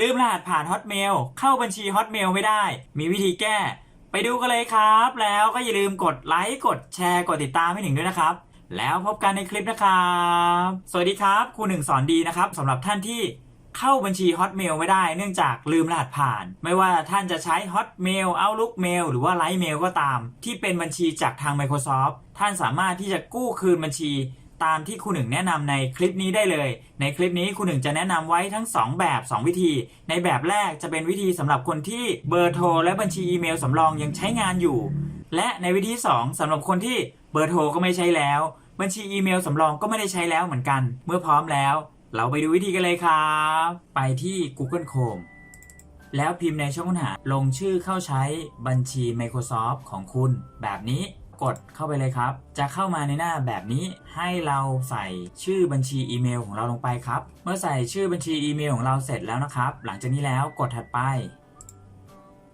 ลืมรหัสผ่าน Hotmail เข้าบัญชี Hotmail ไม่ได้ มีวิธีแก้ ไปดูกันเลยครับ แล้วก็อย่าลืมกดไลค์กดแชร์กดติดตามให้หนึ่งด้วยนะครับ แล้วพบกันในคลิปนะครับ สวัสดีครับครูหนึ่งสอนดีนะครับสำหรับท่านที่เข้าบัญชี Hotmail ไม่ได้เนื่องจากลืมรหัสผ่าน ไม่ว่าท่านจะใช้ Hotmail Outlook Mail หรือว่า Light Mail ก็ตาม ที่เป็นบัญชีจากทาง Microsoft ท่านสามารถที่จะกู้คืนบัญชี ตามที่ครูหนึ่งแนะนำในคลิปนี้ได้เลย ในคลิปนี้ครูหนึ่งจะแนะนำไว้ทั้ง 2 แบบ 2 วิธี ในแบบแรกจะเป็นวิธีสำหรับคนที่เบอร์โทรและบัญชีอีเมลสำรองยังใช้งานอยู่ และในวิธี 2สำหรับคนที่เบอร์โทรก็ไม่ใช้แล้ว บัญชีอีเมลสำรองก็ไม่ได้ใช้แล้วเหมือนกัน เมื่อพร้อมแล้ว เราไปดูวิธีกันเลยครับ ไปที่ Google Chrome แล้วพิมพ์ในช่องค้นหาลงชื่อเข้าใช้บัญชี Microsoft ของคุณแบบนี้ กดเข้าไปเลยครับ จะเข้ามาในหน้าแบบนี้ให้เราใส่ชื่อบัญชีอีเมลของเราลงไปครับ เมื่อใส่ชื่อบัญชีอีเมลของเราเสร็จแล้วนะครับ หลังจากนี้แล้วกดถัดไป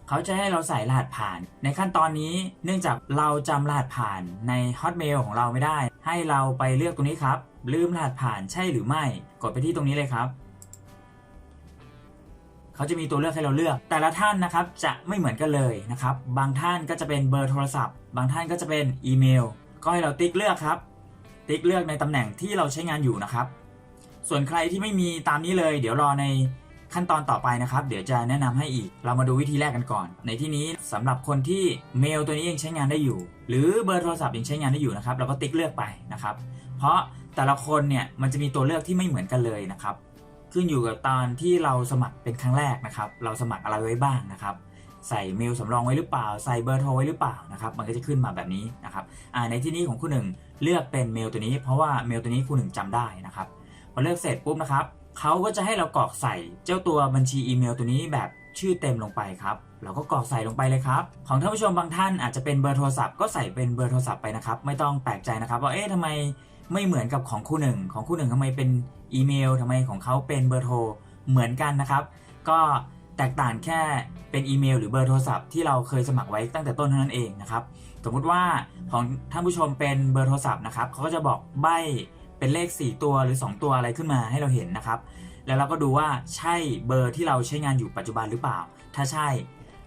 เขาจะให้เราใส่รหัสผ่าน ในขั้นตอนนี้เนื่องจากเราจำรหัสผ่านใน Hotmail ของเราไม่ได้ ให้เราไปเลือกตรงนี้ครับ ลืมรหัสผ่านใช่หรือไม่ กดไปที่ตรงนี้เลยครับ เขาจะมีตัวเลือกให้เราเลือก แต่ละท่านนะครับจะไม่เหมือนกันเลยนะครับ บางท่านก็จะเป็นเบอร์โทรศัพท์ บางท่านก็จะเป็นอีเมล ก็ให้เราติ๊กเลือกครับ ติ๊กเลือกในตำแหน่งที่เราใช้งานอยู่นะครับ ส่วนใครที่ไม่มีตามนี้เลย เดี๋ยวรอในขั้นตอนต่อไปนะครับ เดี๋ยวจะแนะนำให้อีก เรามาดูวิธีแรกกันก่อน ในที่นี้สำหรับคนที่เมลตัวนี้ยังใช้งานได้อยู่ หรือเบอร์โทรศัพท์ยังใช้งานได้อยู่นะครับ เราก็ติ๊กเลือกไปนะครับ เพราะแต่ละคนเนี่ยมันจะมีตัวเลือกที่ไม่เหมือนกันเลยนะครับ ขึ้นอยู่กับตอนที่เราสมัครเป็นครั้งแรกนะครับ เราสมัครอะไรไว้บ้างนะครับ ใส่เมลสำรองไว้หรือเปล่า ใส่เบอร์โทรไว้หรือเปล่านะครับ มันก็จะขึ้นมาแบบนี้นะครับอ่าในที่นี้ของคุณหนึ่งเลือกเป็นเมลตัวนี้ เพราะว่าเมลตัวนี้คุณหนึ่งจำได้นะครับ พอเลือกเสร็จปุ๊บนะครับเขาก็จะให้เรากรอกใส่เจ้าตัวบัญชีอีเมลตัวนี้แบบชื่อเต็มลงไปครับเราก็กรอกใส่ลงไปเลยครับ ของท่านผู้ชมบางท่านอาจจะเป็นเบอร์โทรศัพท์ก็ใส่เป็นเบอร์โทรศัพท์ไปนะครับ ไม่ต้องแปลกใจนะครับว่าเอ๊ะทำไม ไม่เหมือนกับของคู่หนึ่งของคู่หนึ่งทำไมเป็นอีเมลทำไมของเขาเป็นเบอร์โทรเหมือนกันนะครับ ก็แตกต่างแค่เป็นอีเมลหรือเบอร์โทรศัพท์ที่เราเคยสมัครไว้ตั้งแต่ต้นเท่านั้นเองนะครับ สมมุติว่าของท่านผู้ชมเป็นเบอร์โทรศัพท์นะครับเขาก็จะบอกใบเป็นเลข 4 ตัวหรือ 2 ตัวอะไรขึ้นมาให้เราเห็นนะครับ แล้วเราก็ดูว่าใช่เบอร์ที่เราใช้งานอยู่ปัจจุบันหรือเปล่า ถ้าใช่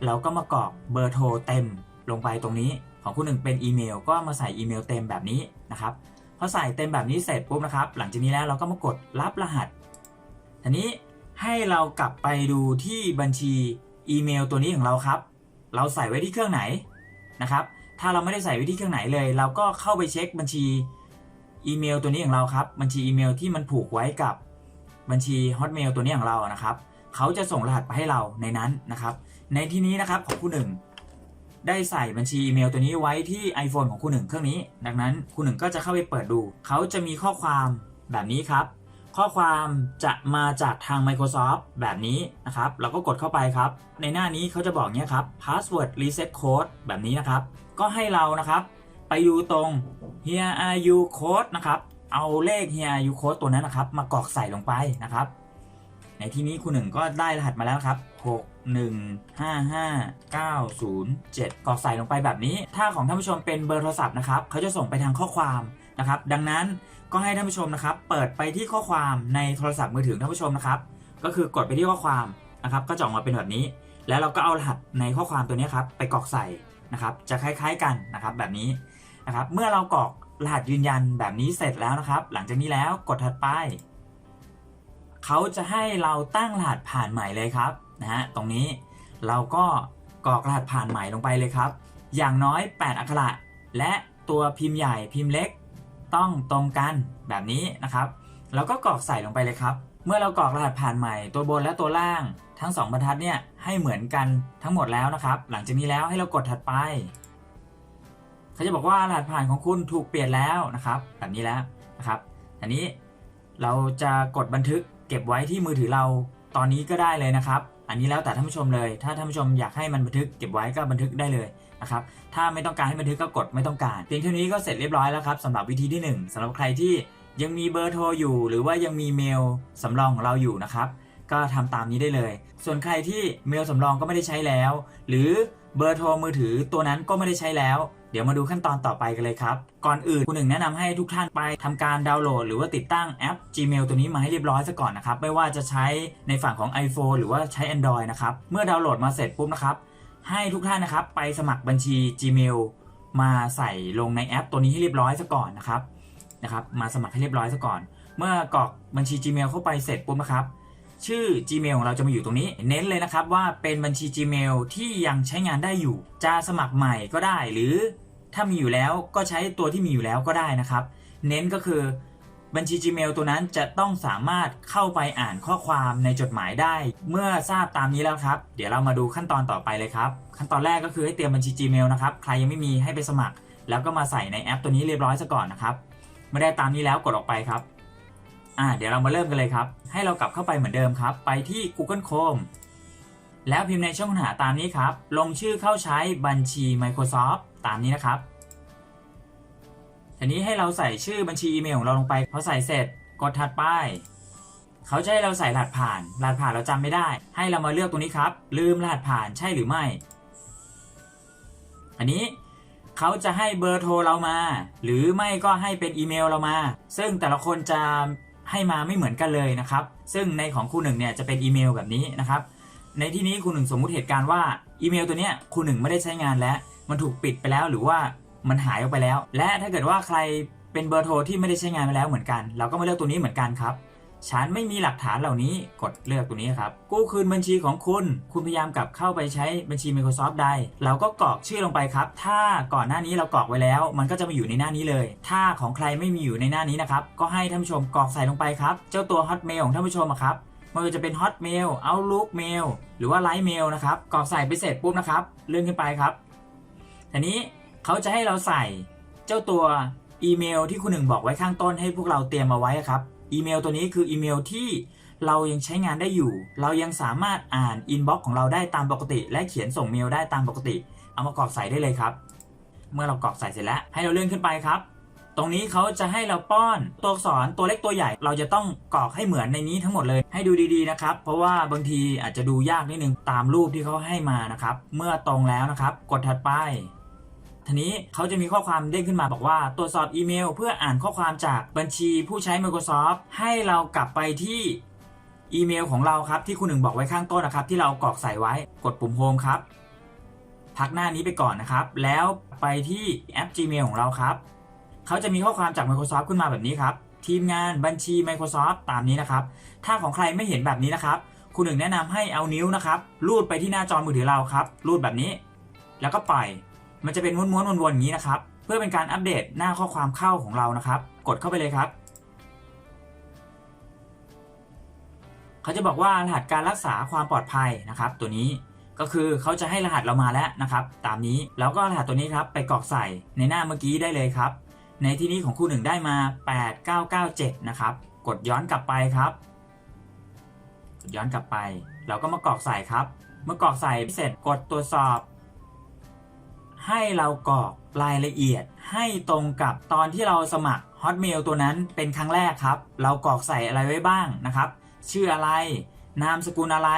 เราก็มากรอกเบอร์โทรเต็มลงไปตรงนี้ ของคุณหนึ่งเป็นอีเมล ก็มาใส่อีเมลเต็มแบบนี้นะครับ พอใส่เต็มแบบนี้เสร็จปุ๊บนะครับ หลังจากนี้แล้วเราก็มากดรับรหัสทีนี้ให้เรากลับไปดูที่บัญชีอีเมลตัวนี้ของเราครับ เราใส่ไว้ที่เครื่องไหนนะครับ ถ้าเราไม่ได้ใส่ไว้ที่เครื่องไหนเลย เราก็เข้าไปเช็คบัญชีอีเมลตัวนี้ของเราครับ บัญชีอีเมลที่มันผูกไว้กับบัญชี Hotmail ตัวนี้ของเรานะครับ เขาจะส่งรหัสไปให้เราในนั้นนะครับ ในที่นี้นะครับของคุณหนึ่ง ได้ใส่บัญชีอีเมลตัวนี้ไว้ที่ iPhone ของคุณหนึ่งเครื่องนี้ ดังนั้นคุณหนึ่งก็จะเข้าไปเปิดดู เขาจะมีข้อความแบบนี้ครับ ข้อความจะมาจากทาง Microsoft แบบนี้นะครับ เราก็กดเข้าไปครับ ในหน้านี้เขาจะบอกเนี้ยครับ password reset code แบบนี้นะครับ ก็ให้เรานะครับ ไปดูตรง here are you code นะครับ เอาเลข here are you code ตัวนั้นนะครับ มากรอกใส่ลงไปนะครับ ในที่นี้คุณหนึ่งก็ได้รหัสมาแล้วครับ 6 1 5 5 9 0 7กรอกใส่ลงไปแบบนี้ ถ้าของท่านผู้ชมเป็นเบอร์โทรศัพท์นะครับเขาจะส่งไปทางข้อความนะครับดังนั้นก็ให้ท่านผู้ชมนะครับ เปิดไปที่ข้อความในโทรศัพท์มือถือท่านผู้ชมนะครับ ก็คือกดไปที่ข้อความนะครับ ก็จะออกมาเป็นแบบนี้ แล้วเราก็เอารหัสในข้อความตัวนี้ครับไปกรอกใส่นะครับ จะคล้ายๆกันนะครับแบบนี้นะครับ เมื่อเรากรอกรหัสยืนยันแบบนี้เสร็จแล้วนะครับ หลังจากนี้แล้วกดถัดไปเขาจะให้เราตั้งรหัสผ่านใหม่เลยครับ นะฮะตรงนี้เราก็กรอกรหัสผ่านใหม่ลงไปเลยครับ อย่างน้อย 8 อักขระ และตัวพิมพ์ใหญ่พิมพ์เล็ก ต้องตรงกันแบบนี้นะครับแล้วก็กรอกใส่ลงไปเลยครับ เมื่อเรากรอกรหัสผ่านใหม่ตัวบนและตัวล่าง ทั้ง 2 บรรทัดเนี่ยให้เหมือนกันทั้งหมดแล้วนะครับ หลังจากนี้แล้วให้เรากดถัดไปเขาจะบอกว่ารหัสผ่านของคุณถูกเปลี่ยนแล้วนะครับ แบบนี้แล้วนะครับอันนี้เราจะกดบันทึกเก็บไว้ที่มือถือเราตอนนี้ก็ได้เลยนะครับ อันนี้แล้วแต่ท่านผู้ชมเลย ถ้าท่านผู้ชมอยากให้มันบันทึกเก็บไว้ก็บันทึกได้เลยนะครับ ถ้าไม่ต้องการให้บันทึกก็กดไม่ต้องการ เพียงเท่านี้ก็เสร็จเรียบร้อยแล้วครับสำหรับวิธีที่ 1สำหรับใครที่ยังมีเบอร์โทรอยู่ หรือว่ายังมีเมลสำรองของเราอยู่นะครับ ก็ทำตามนี้ได้เลย ส่วนใครที่เมลสำรองก็ไม่ได้ใช้แล้ว หรือ เบอร์โทรมือถือตัวนั้นก็ไม่ได้ใช้แล้ว เดี๋ยวมาดูขั้นตอนต่อไปกันเลยครับ ก่อนอื่นคุณหนึ่งแนะนำให้ทุกท่านไปทำการดาวน์โหลด หรือว่าติดตั้งแอป Gmail ตัวนี้มาให้เรียบร้อยซะก่อนนะครับ ไม่ว่าจะใช้ในฝั่งของ iPhone หรือว่าใช้ Android นะครับ เมื่อดาวน์โหลดมาเสร็จปุ๊บนะครับ ให้ทุกท่านนะครับไปสมัครบัญชี Gmail มาใส่ลงในแอป ตัวนี้ให้เรียบร้อยซะก่อนนะครับนะครับ มาสมัครให้เรียบร้อยซะก่อน เมื่อกรอกบัญชี Gmail เข้าไปเสร็จปุ๊บนะครับ ชื่อ Gmail ของเราจะมาอยู่ตรงนี้ เน้นเลยนะครับว่าเป็นบัญชี Gmail ที่ยังใช้งานได้อยู่ จะสมัครใหม่ก็ได้ หรือถ้ามีอยู่แล้วก็ใช้ตัวที่มีอยู่แล้วก็ได้นะครับ เน้นก็คือบัญชี Gmail ตัวนั้นจะต้องสามารถเข้าไปอ่านข้อความในจดหมายได้ เมื่อทราบตามนี้แล้วครับ เดี๋ยวเรามาดูขั้นตอนต่อไปเลยครับ ขั้นตอนแรกก็คือให้เตรียมบัญชี Gmail นะครับ ใครยังไม่มีให้ไปสมัคร แล้วก็มาใส่ในแอปตัวนี้เรียบร้อยซะก่อนนะครับไม่ได้ตามนี้แล้วกดออกไปครับ อ่าเดี๋ยวเรามาเริ่มกันเลยครับ ให้เรากลับเข้าไปเหมือนเดิมครับ ไปที่ Google Chrome แล้วพิมพ์ในช่องค้นหาตามนี้ครับ ลงชื่อเข้าใช้บัญชี Microsoft ตามนี้นะครับทีนี้ให้เราใส่ชื่อบัญชีอีเมลของเราลงไปพอใส่เสร็จกดถัดไปเขาจะให้เราใส่รหัสผ่าน รหัสผ่านเราจำไม่ได้ ให้เรามาเลือกตรงนี้ครับ ลืมรหัสผ่านใช่หรือไม่ อันนี้เขาจะให้เบอร์โทรเรามา หรือไม่ก็ให้เป็นอีเมลเรามา ซึ่งแต่ละคนจะ ให้มาไม่เหมือนกันเลยนะครับ ซึ่งในของครูหนึ่งเนี่ยจะเป็นอีเมลแบบนี้นะครับ ในที่นี้ครูหนึ่งสมมุติเหตุการณ์ว่าอีเมลตัวเนี้ยครูหนึ่งไม่ได้ใช้งานแล้ว มันถูกปิดไปแล้วหรือว่ามันหายออกไปแล้ว และถ้าเกิดว่าใครเป็นเบอร์โทรที่ไม่ได้ใช้งานไปแล้วเหมือนกัน เราก็มาเลือกตัวนี้เหมือนกันครับ ฉันไม่มีหลักฐานเหล่านี้กดเลือกตัวนี้ครับ กู้คืนบัญชีของคุณ คุณพยายามกลับเข้าไปใช้บัญชี Microsoft ใด เราก็กรอกชื่อลงไปครับ ถ้าก่อนหน้านี้เรากรอกไว้แล้ว มันก็จะมาอยู่ในหน้านี้เลย ถ้าของใครไม่มีอยู่ในหน้านี้นะครับ ก็ให้ท่านผู้ชมกรอกใส่ลงไปครับ เจ้าตัว Hotmail ของท่านผู้ชมครับไม่ว่าจะเป็น Hotmail Outlook Mail หรือว่า Line Mail นะครับกรอกใส่ไปเสร็จปุ๊บนะครับเลื่อนขึ้นไปครับทีนี้เขาจะให้เราใส่เจ้าตัวอีเมลที่คุณหนึ่งบอกไว้ข้างต้นให้พวกเราเตรียมมาไว้ครับ อีเมลตัวนี้คืออีเมลที่เรายังใช้งานได้อยู่ เรายังสามารถอ่านอินบ็อกซ์ของเราได้ตามปกติ และเขียนส่งเมลได้ตามปกติ เอามากรอกใส่ได้เลยครับ เมื่อเรากรอกใส่เสร็จแล้ว ให้เราเลื่อนขึ้นไปครับ ตรงนี้เขาจะให้เราป้อนตัวอักษรตัวเล็กตัวใหญ่ เราจะต้องกรอกให้เหมือนในนี้ทั้งหมดเลย ให้ดูดีๆนะครับ เพราะว่าบางทีอาจจะดูยากนิดนึงตามรูปที่เขาให้มานะครับ เมื่อตรงแล้วนะครับ กดถัดไป ทีนี้เขาจะมีข้อความเด้งขึ้นมาบอกว่า ตรวจสอบอีเมล เพื่ออ่านข้อความจากบัญชีผู้ใช้ Microsoft ให้เรากลับไปที่อีเมลของเราครับที่คุณหนึ่งบอกไว้ข้างต้นนะครับ ที่เรากรอกใส่ไว้กดปุ่มโฮมครับพักหน้านี้ไปก่อนนะครับ แล้วไปที่แอป Gmail ของเราครับเขาจะมีข้อความจาก Microsoft ขึ้นมาแบบนี้ครับ ทีมงานบัญชี Microsoft ตามนี้นะครับ ถ้าของใครไม่เห็นแบบนี้นะครับ คุณหนึ่งแนะนำให้เอานิ้วนะครับ ลูดไปที่หน้าจอมือถือเราครับลูดแบบนี้ แล้วก็ปล่อย มันจะเป็นม้วนๆวนๆอย่างนี้นะครับ เพื่อเป็นการอัปเดตหน้าข้อความเข้าของเรานะครับ กดเข้าไปเลยครับเขาจะบอกว่ารหัสการรักษาความปลอดภัยนะครับ ตัวนี้ก็คือเขาจะให้รหัสเรามาแล้วนะครับ ตามนี้แล้วก็รหัสตัวนี้ครับไปกรอกใส่ในหน้าเมื่อกี้ได้เลยครับ ในที่นี้ของคู่หนึ่งได้มา 8997 นะครับ กดย้อนกลับไปครับ กดย้อนกลับไป เราก็มากรอกใส่ครับ เมื่อกรอกใส่เสร็จกดตรวจสอบ ให้เรากรอกรายละเอียด ให้ตรงกับตอนที่เราสมัคร Hotmail ตัวนั้นเป็นครั้งแรกครับ เรากรอกใส่อะไรไว้บ้างนะครับ ชื่ออะไร นามสกุลอะไร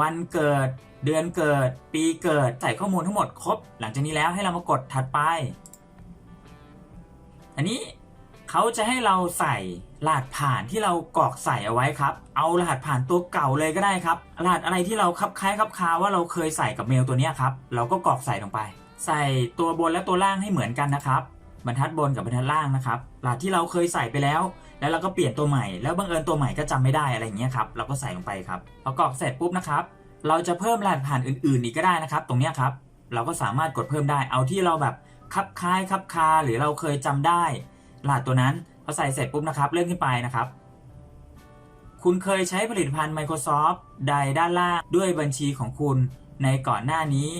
วันเกิด เดือนเกิด ปีเกิด ใส่ข้อมูลทั้งหมดครบ หลังจากนี้แล้วให้เรามากดถัดไป อันนี้เขาจะให้เราใส่รหัสผ่านที่เรากรอกใส่เอาไว้ครับ เอารหัสผ่านตัวเก่าเลยก็ได้ครับ รหัสอะไรที่เราคับคล้ายคับคาว่าเราเคยใส่กับเมลตัวนี้ครับ เราก็กรอกใส่ลงไป ใส่ตัวบนและตัวล่างให้เหมือนกันนะครับ บรรทัดบนกับบรรทัดล่างนะครับรหัสที่เราเคยใส่ไปแล้ว แล้วเราก็เปลี่ยนตัวใหม่ แล้วบังเอิญตัวใหม่ก็จำไม่ได้อะไรอย่างเงี้ยครับ เราก็ใส่ลงไปครับพอกรอกเสร็จปุ๊บนะครับ เราจะเพิ่มรหัสผ่านอื่นๆอีกก็ได้นะครับ ตรงเนี้ยครับ เราก็สามารถกดเพิ่มได้ เอาที่เราแบบคับคล้ายคับคาหรือเราเคยจำได้รหัสตัวนั้นพอใส่เสร็จปุ๊บนะครับ เลื่อนขึ้นไปนะครับ คุณเคยใช้ผลิตภัณฑ์ Microsoft ใดด้านล่างด้วยบัญชีของคุณในก่อนหน้านี้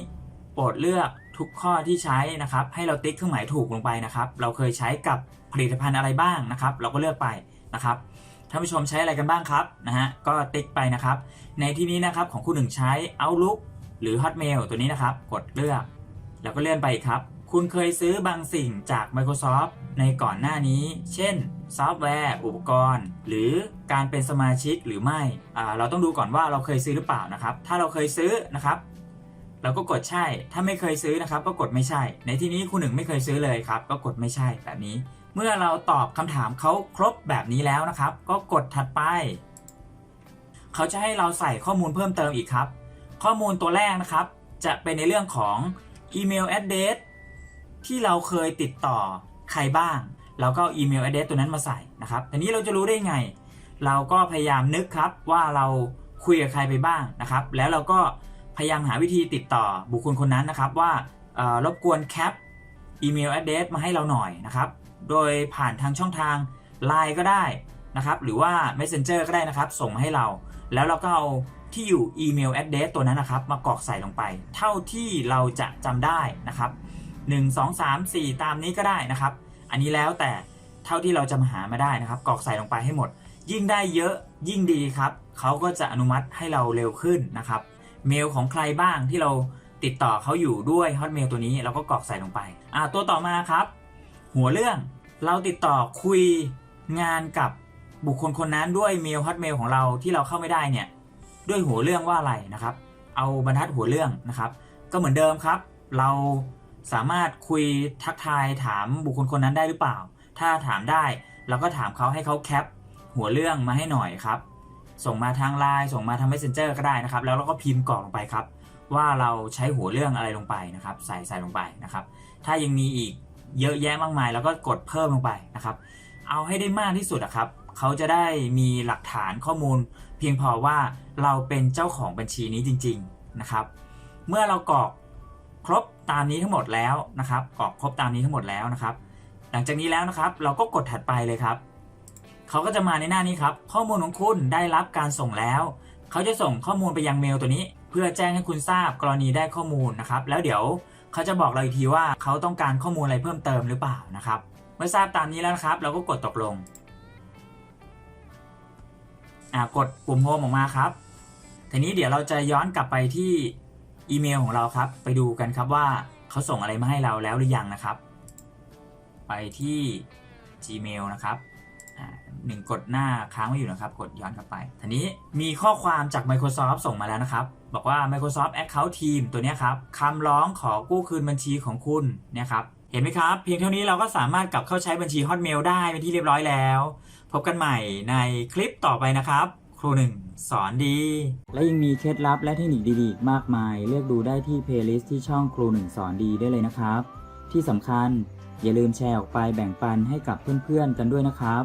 โปรดเลือก ทุกข้อที่ใช้นะครับ ให้เราติ๊กเครื่องหมายถูกลงไปนะครับ เราเคยใช้กับผลิตภัณฑ์อะไรบ้างนะครับ เราก็เลือกไปนะครับท่านผู้ชมใช้อะไรกันบ้างครับนะฮะก็ติ๊กไปนะครับ ในที่นี้นะครับของคุณหนึ่งใช้ Outlook หรือ Hotmail ตัวนี้นะครับ กดเลือก แล้วก็เลื่อนไปครับ คุณเคยซื้อบางสิ่งจาก Microsoft ในก่อนหน้านี้ เช่น ซอฟต์แวร์ อุปกรณ์ หรือการเป็นสมาชิกหรือไม่ เราต้องดูก่อนว่าเราเคยซื้อหรือเปล่านะครับ ถ้าเราเคยซื้อนะครับ เราก็กดใช่ ถ้าไม่เคยซื้อนะครับ ก็กดไม่ใช่ ในที่นี้คุณหนึ่งไม่เคยซื้อเลยครับ ก็กดไม่ใช่แบบนี้ เมื่อเราตอบคำถามเขาครบแบบนี้แล้วนะครับ ก็กดถัดไป เขาจะให้เราใส่ข้อมูลเพิ่มเติมอีกครับ ข้อมูลตัวแรกนะครับ จะเป็นในเรื่องของอีเมล address ที่เราเคยติดต่อใครบ้าง เราก็อาอีเมล address ตัวนั้นมาใส่นะครับทีนี้เราจะรู้ได้ไง เราก็พยายามนึกครับว่าเราคุยกับใครไปบ้างนะครับ แล้วเราก็ พยายามหาวิธีติดต่อบุคคลคนนั้นนะครับ ว่ารบกวนแคปอีเมล address มาให้เราหน่อยนะครับ โดยผ่านทางช่องทาง Line ก็ได้นะครับ หรือว่า Messenger ก็ได้นะครับ ส่งมาให้เรา แล้วเราก็เอาที่อยู่อีเมล address ตัวนั้นนะครับ มากรอกใส่ลงไป เท่าที่เราจะจำได้นะครับ 1 2 3 4 ตามนี้ก็ได้นะครับ อันนี้แล้วแต่เท่าที่เราจะมาหามาได้นะครับกรอกใส่ลงไปให้หมด ยิ่งได้เยอะยิ่งดีครับ เขาก็จะอนุมัติให้เราเร็วขึ้นนะครับ เมลของใครบ้างที่เราติดต่อเขาอยู่ด้วย Hotmail ตัวนี้เราก็กรอกใส่ลงไปอ่าตัวต่อมาครับ หัวเรื่องเราติดต่อคุยงานกับบุคคลคนนั้นด้วยเมล Hotmail ของเราที่เราเข้าไม่ได้เนี่ยด้วยหัวเรื่องว่าอะไรนะครับ เอาบรรทัดหัวเรื่องนะครับ ก็เหมือนเดิมครับ เราสามารถคุยทักทายถามบุคคลคนนั้นได้หรือเปล่า ถ้าถามได้เราก็ถามเขาให้เขาแคปหัวเรื่องมาให้หน่อยครับ ส่งมาทางไลน์ส่งมาทาง Messenger ก็ได้นะครับ แล้วเราก็พิมพ์กรอกลงไปครับ ว่าเราใช้หัวเรื่องอะไรลงไปนะครับ ใส่ใส่ลงไปนะครับ ถ้ายังมีอีกเยอะแยะมากมาย แล้วก็กดเพิ่มลงไปนะครับ เอาให้ได้มากที่สุดอะครับเขาจะได้มีหลักฐานข้อมูล เพียงพอว่าเราเป็นเจ้าของบัญชีนี้จริง ๆนะครับ เมื่อเรากรอกครบตามนี้ทั้งหมดแล้วนะครับกรอกครบตามนี้ทั้งหมดแล้วนะครับ หลังจากนี้แล้วนะครับ เราก็กดถัดไปเลยครับ เขาก็จะมาในหน้านี้ครับ ข้อมูลของคุณได้รับการส่งแล้ว เขาจะส่งข้อมูลไปยังเมลตัวนี้ เพื่อแจ้งให้คุณทราบกรณีได้ข้อมูลนะครับ แล้วเดี๋ยวเขาจะบอกเราอีกทีว่าเขาต้องการข้อมูลอะไรเพิ่มเติมหรือเปล่านะครับ เมื่อทราบตามนี้แล้วนะครับ เราก็กดตกลงอ่ากดปุ่มโฮมออกมาครับ ทีนี้เดี๋ยวเราจะย้อนกลับไปที่อีเมลของเราครับ ไปดูกันครับว่าเขาส่งอะไรมาให้เราแล้วหรือยังนะครับ ไปที่ Gmail นะครับ หนึ่งกดหน้าค้างไว้อยู่นะครับ กดย้อนกลับไปทีนี้มีข้อความจาก Microsoft ส่งมาแล้วนะครับ บอกว่า Microsoft Account Team ตัวนี้ครับคำร้องขอกู้คืนบัญชีของคุณเนี่ยครับเห็นไหมครับ เพียงเท่านี้เราก็สามารถกลับเข้าใช้บัญชี Hotmail ได้เป็นที่เรียบร้อยแล้ว พบกันใหม่ในคลิปต่อไปนะครับ ครูหนึ่งสอนดี และยังมีเคล็ดลับและเทคนิคดีๆมากมาย เลือกดูได้ที่เพลย์ลิสต์ที่ช่องครูหนึ่งสอนดีได้เลยนะครับ ที่สำคัญอย่าลืมแชร์ออกไปแบ่งปันให้กับเพื่อนๆกันด้วยนะครับ